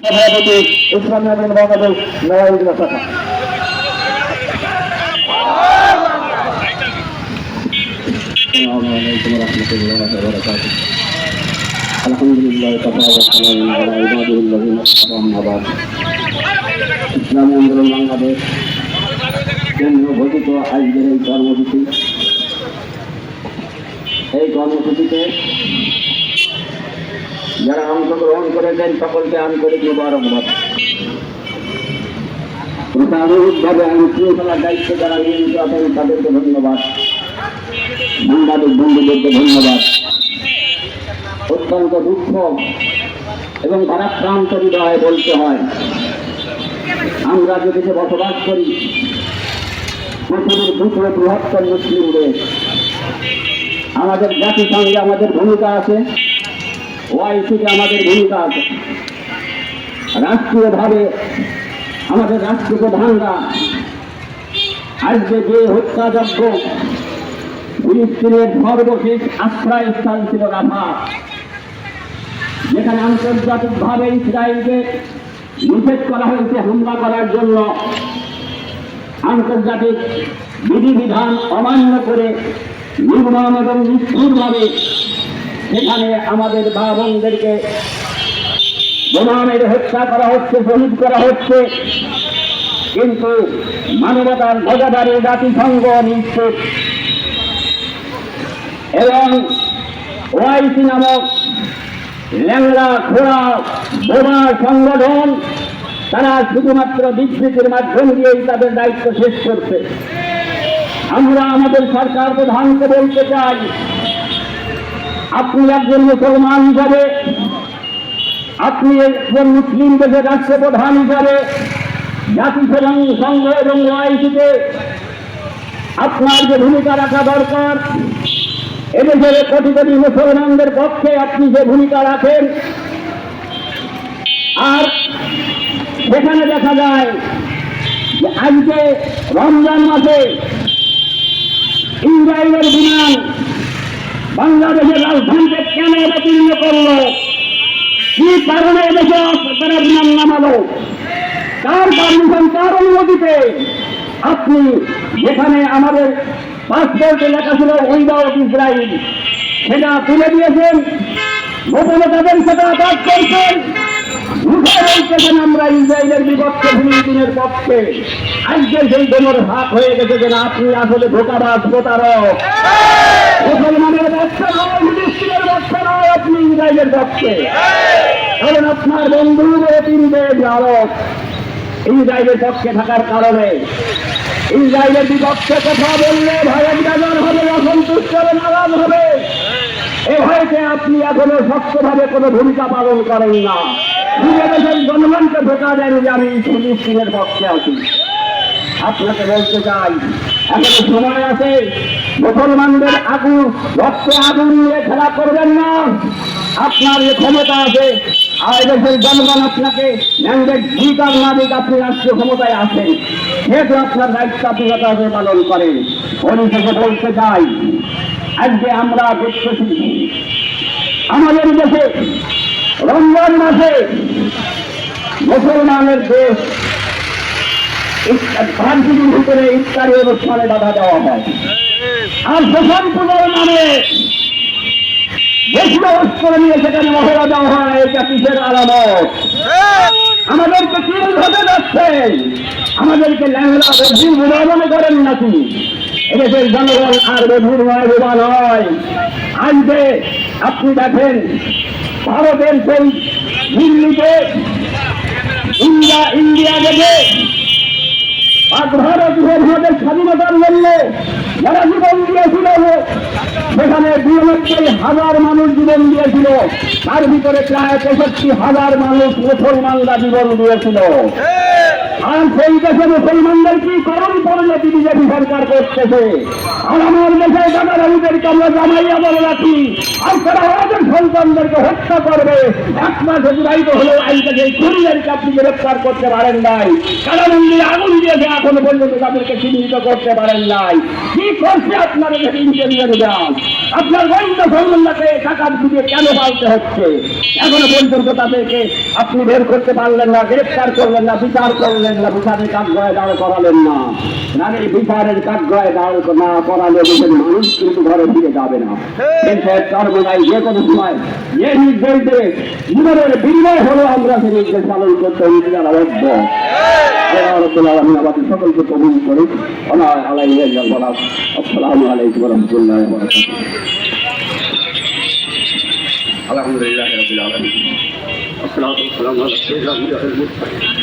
সভাপতি ইসলামী আন্দোলন বাংলাদেশ নওয়াজুদ্দিন শাখা السلام عليكم ورحمة الله وبركاته الحمد لله كفى والسلام على عباده الذين اصطفى أما بعد ইসলামী আন্দোলন বাংলাদেশ কেন্দ্র ঘোষিত আজকের এই কর্মসূচি এই কর্মসূচিতে যারা অংশগ্রহণ করেছেন সকলকে আন্তরিক মুবারকবাদ। প্রাথমিকভাবে আইন শৃঙ্খলার দায়িত্ব যারা নিয়মিত আছেন, তাদেরকে ধন্যবাদ। সাংবাদিক বন্ধুদেরকে ধন্যবাদ। অত্যন্ত দুঃখ এবং ভারাক্রান্ত হৃদয়ে বলতে হয়, আমরা যে দেশে বসবাস করি, পৃথিবীর দুটো বৃহত্তর মুসলিম দেশ আমাদের জাতিসংঘে আমাদের ভূমিকা আছে। ওআইসিতে আমাদের ভূমিকা আছে। রাষ্ট্রীয়ভাবে আমাদের রাষ্ট্রীয় প্রধানরা আজকে যে হত্যাযজ্ঞ ফিলিস্তিনের সর্বশেষ আশ্রয়স্থল ছিল রাফা। যেখানে আন্তর্জাতিকভাবে ইসরায়েলকে নিষেধ করা হয়েছে হামলা করার জন্য। আন্তর্জাতিক বিধিবিধান অমান্য করে নির্মম এবং নিষ্ঠুরভাবে সেখানে আমাদের মা বোনদেরকে বোমা হত্যা করা হচ্ছে, শহীদ করা হচ্ছে। কিন্তু মানবতার ধ্বজাধারী জাতিসংঘ নিচ্ছে। এবং ওআইসি নামক ল্যাংড়া, খোড়া, বোমা সংগঠন, তারা শুধুমাত্র বিবৃতির মাধ্যম দিয়েই তাদের দায়িত্ব শেষ করছে। আমরা আমাদের সরকার প্রধানকে বলতে চাই আপনি একজন মুসলমান হিসাবে, আপনি একজন মুসলিম দেশের রাষ্ট্রপ্রধান হিসাবে জাতিসংঘ এবং ওআইসিতে আপনার যে ভূমিকা রাখা দরকার, এদেশের কোটি কোটি মুসলমানদের পক্ষে আপনি যে ভূমিকা রাখেন, আর সেখানে দেখা যায় যে আজকে রমজান মাসে ইসরায়েলের বিমান বাংলাদেশের রাজধানীতে কেন অবতীর্ণ করল? কি কারণে এদেশে তারা বিমান নামালো? কার পারমিশন কার অনুমতিতে আপনি যেখানে আমাদের পাসপোর্টে লেখা ছিল উইদাউট ইসরায়েল সেটা তুলে দিয়েছেন। গোপনতাদের সেটা আঘাত করছেন। আমরা ইসরায়েলের বিপক্ষে ফিলিস্তিনের পক্ষে। আজকে সেই দোমর হাত হয়ে গেছে যে আপনি আসলে ধোকাবাজ, প্রতারক। মুসলমানের পক্ষে নয়, ফিলিস্তিনের নয়, আপনি ইসরায়েলের পক্ষে। কারণ আপনার বন্ধু তিনদের আরব ইসরায়েলের পক্ষে থাকার কারণে। ইসরায়েলের বিপক্ষে কথা বললে ভয়ের বাজার হবে, অসন্তুষ্ট হবে, নারাজ হবে। এ ভয়তে আপনি এখনও শক্তভাবে কোনো ভূমিকা পালন করেন না। জনগণকে ধোকা দেন যে আমি ফিলিস্তিনের পক্ষে আছি। আপনাকে বলতে চাই, এখনও সময় আছে, মুসলমানদের আগুন রক্তে আগুন নিয়ে খেলা করবেন না। আপনার যে ক্ষমতা আছে আর দেশের জনগণ আপনাকে ম্যান্ডেট দিক দিক আপনি রাষ্ট্রীয় ক্ষমতায় আছেন। যেহেতু আপনার দায়িত্ব আপনি যথাযথ পালন করেন পরিশেষে বলতে চাই, আজকে আমরা দেখতেছি, আমাদের দেশে রমজান মাসে মুসলমানের দেশ ভারতীয় ভিতরে ইফতারি অনুষ্ঠানে বাধা দেওয়া হয়। আর প্রথম পুজোর নামে বেশি করে নিয়ে সেখানে মহড়া দেওয়া হয়, এটা কিসের আলামত? আমাদেরকে কি ঘটে যাচ্ছেন আমাদেরকে ল্যাংলা বুড়া মনে করেন নাকি? এদেশের জনগণ আর বধির নয় বুড়া নয়। আজকে আপনি দেখেন ভারতের সেই দিল্লিতে ইন্ডিয়া ইন্ডিয়া গেটে পাক ভারত ভারতের স্বাধীনতার জন্য যারা জীবন দিয়েছিল সেখানে বিরানব্বই হাজার মানুষ জীবন দিয়েছিল। তার ভিতরে প্রায় পঁয়ষট্টি হাজার মানুষ মুসলমানরা জীবন দিয়েছিল। আর সেই দেশে মুসলমানদের কি করুন পরিণতি বিজেপি সরকার করতেছে? আর আমার দেশে দাদাবাবুদেরকে আমরা জামাইয়া বলে রাখি? আর তারা আমাদের সন্তানদেরকে হত্যা করবে। এক মাস অতিবাহিত হলেও আইনটাকে এই খুনিদেরকে আপনি গ্রেপ্তার করতে পারেন নাই। কারামন্দিরে আগুন দিয়েছে, এখনও পর্যন্ত তাদেরকে চিহ্নিত করতে পারেন নাই। কি করছে ইন্টেলিজেন্স ব্রাঞ্চ আপনার গোয়েন্দা সংস্থাকে টাকা দিয়ে কেন পালতে হচ্ছে? এখনও পর্যন্ত তাদেরকে আপনি বের করতে পারলেন না, গ্রেফতার করলেন না, বিচার করলেন না, বিচারের কাজ গয়ে দাঁড় করালেন না। নারী বিচারের কাজ গয়ে দাঁড় না করালে মানুষ কিন্তু ঘরে ফিরে যাবে না। কর্মদায় যে কোনো সময় যে নির্দেশ দেবে জীবনের বিনিময় হলো আমরা সে নির্দেশ পালন করতে নিজেরা বদ্ধ আল্লাহ রব্বুল আলামিন আমাদের সকলকে কবুল করে ওয়া আলাইহি ওয়া সাল্লাম আসসালামু আলাইকুম ওয়া রাহমাতুল্লাহি ওয়া বারাকাতুহু আলহামদুলিল্লাহ রাব্বিল আলামিন আসসালাতু ওয়াসসালামু আলা সাইয়্যিদিল মুরসালিন